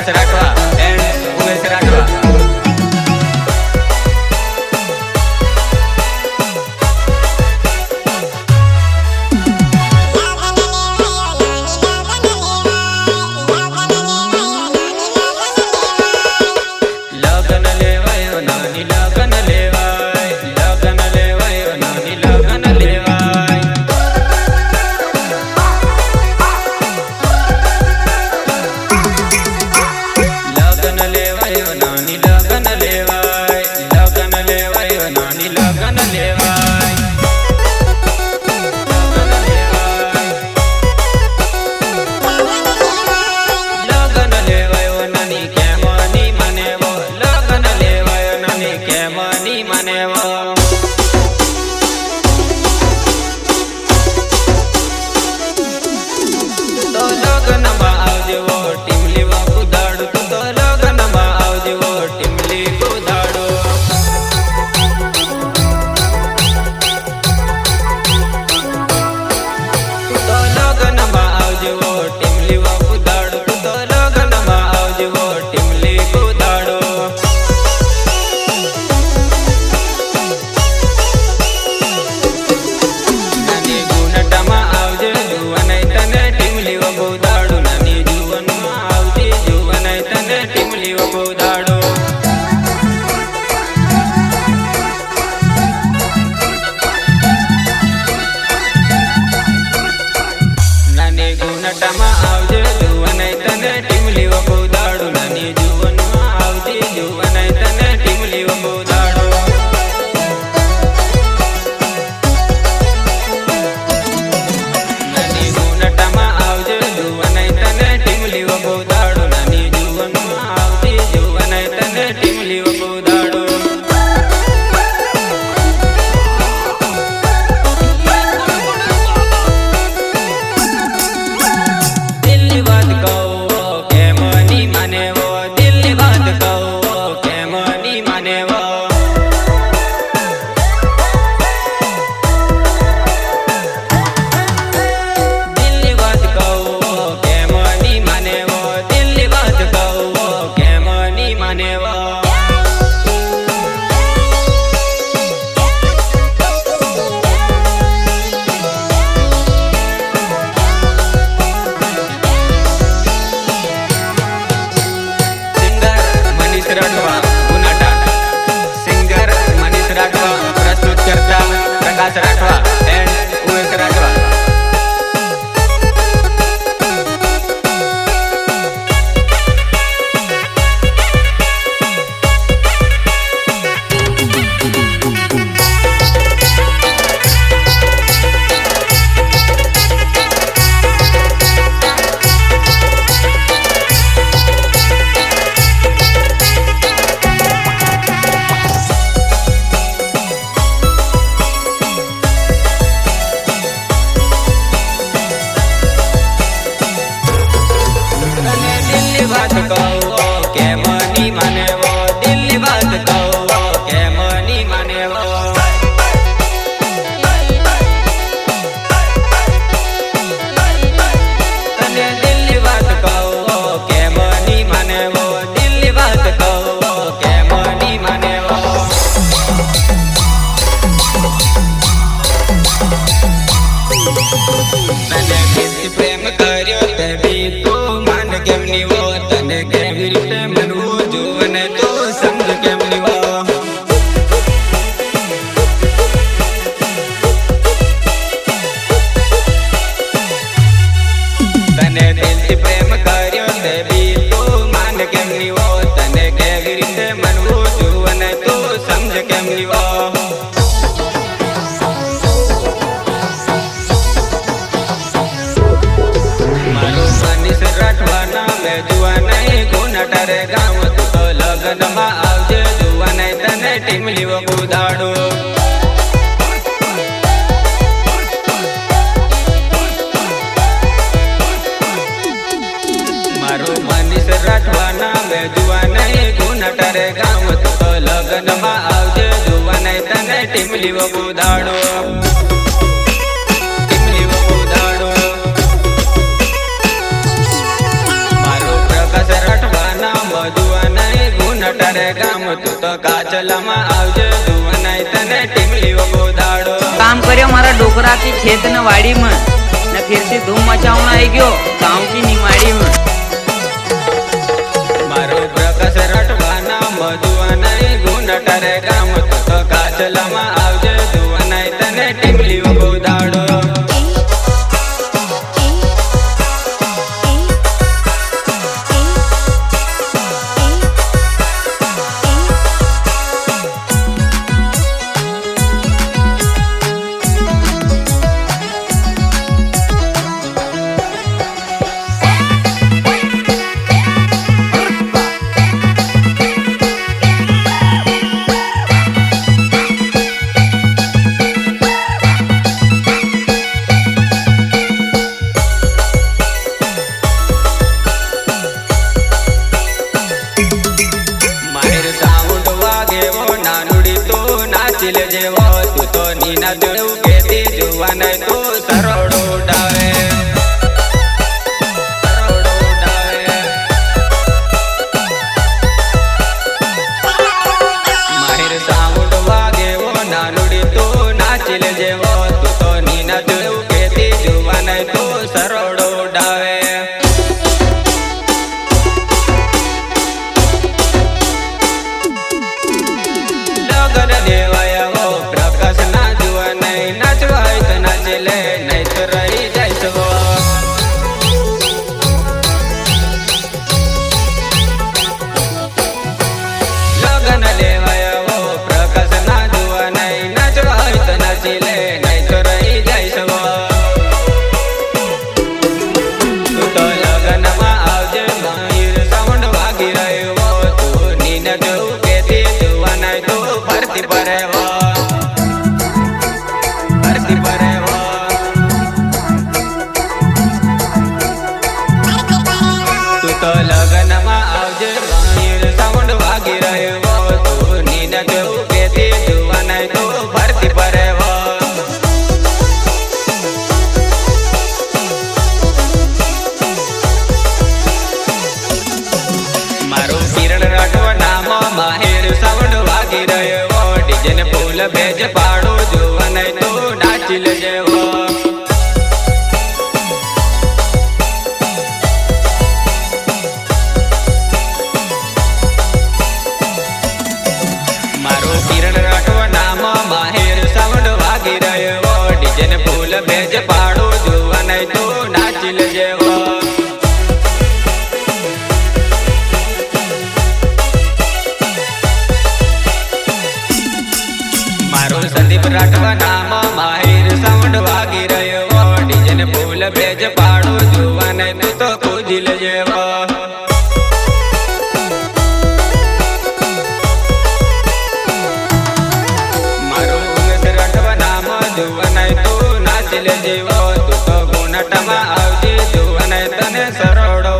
Gracias, gracias. Estamos આપે જુવા નહીં ગુનટર ગામ તો લગ્નમાં આવજે જુવા નહીં, તને ટીમલીઓ કુદાડો મારું મનીષ રાઠવાના મે નહીં ગુનટર ગામ તો લગ્નમાં આવજે જુવા નહીં, તને ટીમલીઓ દાડો પ્રોગ્રામ તું તો કાચલામાં આવજે તું તને ટીમલી વગો કામ કર્યો મારા ડોકરાથી ખેત ને વાડી વાડીમાં ને ફિરથી ધૂમ મચાવણ આવી ગયો કાઉકી ની માડીમાં મારો પ્રકાશ રટવાના મધુવાના ગુણ ટરે કામ તું તો કાચલામાં and I do. ભેજ પાડો જોવન તો નાચી લેજે મારો નામ માહેર સાઉન્ડ રહ્યો. ડીજે ને ફૂલ ભેજ દિલીપ રાઠવા નામ માહિર સાઉન્ડ વાગી તો તું આવજે જોવાને તને સરોડો